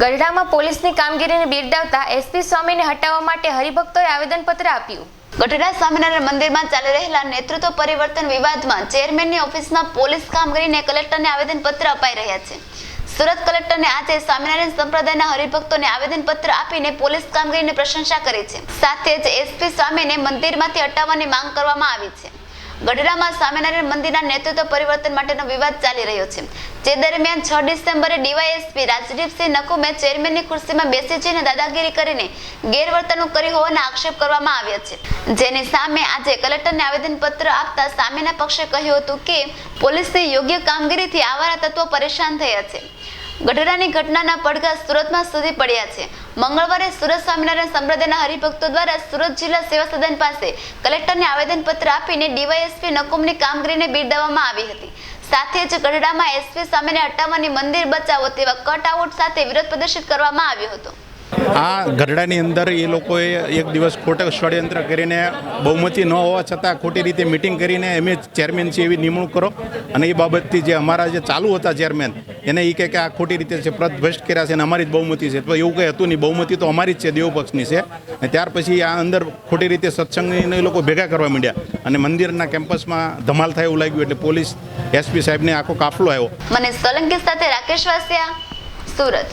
ગઢડામાં પોલીસની કામગીરીને બિરદાવતા એસપી સ્વામીને હટાવવા માટે હરિભક્તોએ આવેદનપત્ર આપ્યું. ગઢડા સ્વામિનારાયણ મંદિરમાં ચાલી રહેલા નેતૃત્વ પરિવર્તન વિવાદમાં ચેરમેનની ઓફિસમાં પોલીસ કામગીરીને કલેક્ટરને આવેદનપત્ર અપાઈ રહ્યા છે. સુરત કલેક્ટરને આજે સ્વામિનારાયણ સંપ્રદાયના હરિભક્તોને આવેદનપત્ર આપીને પોલીસ કામગીરીની પ્રશંસા કરી છે. સાથે જ એસપી સ્વામીને મંદિરમાંથી હટાવવાની માંગ કરવામાં આવી છે. ગઢડામાં સ્વામિનારાયણ મંદિરના નેતૃત્વ પરિવર્તન માટેનો વિવાદ ચાલી રહ્યો છે. જે દરમિયાન છ ડિસેમ્બરે ડીવાયએસપી રાજદીપસિંહ નકુમે ચેરમેનની ખુરશીમાં બેસી જઈને દાદાગીરી કરીને ગેરવર્તણૂક કરી હોવાના આક્ષેપ કરવામાં આવ્યા છે. જેની સામે આજે કલેક્ટરને આવેદનપત્ર આપતા સામેના પક્ષે કહ્યું હતું કે, પોલીસની યોગ્ય કામગીરીથી આવારા તત્વો પરેશાન થયા છે. ગઢડાની ઘટનાના પડઘા સુરતમાં સુધી પડ્યા છે. મંગળવારે સુરત સ્વામિનારાયણ સંપ્રદાયના હરિભક્તો દ્વારા સુરત જિલ્લા સેવા સદન પાસે કલેક્ટરને આવેદનપત્ર આપીને ડીવાયએસપી નકુમની કામગીરીને બિરદાવવામાં આવી હતી. સાથે જ ગઢડામાં એસપી સામેને હટાવવાની મંદિર બચાવો તેવા કટ આઉટ સાથે વિરોધ પ્રદર્શિત કરવામાં આવ્યો હતો. આ ગઢડાની અંદર એ લોકોએ એક દિવસ ખોટક ષડયંત્ર કરીને બહુમતી ન હોવા છતાં ખોટી રીતે મિટિંગ કરીને એમ ચેરમેન છે એવી નિમણૂક કરો. અને એ બાબતથી જે અમારા જે ચાલુ હતા ચેરમેન એને એ કહે કે આ ખોટી રીતે છે પ્રદભ્રષ્ટ કર્યા છે અને અમારી જ બહુમતી છે. તો એવું કંઈ હતું નહીં. બહુમતી તો અમારી જ છે દેવ પક્ષની છે. અને ત્યાર પછી આ અંદર ખોટી રીતે સત્સંગને એ લોકો ભેગા કરવા માંડ્યા. અને મંદિરના કેમ્પસમાં ધમાલ થાય એવું લાગ્યું એટલે પોલીસ, એસપી સાહેબને આખો કાફલો આવ્યો. મને સોલંકી સાથે રાકેશ વાસિયા, સુરત.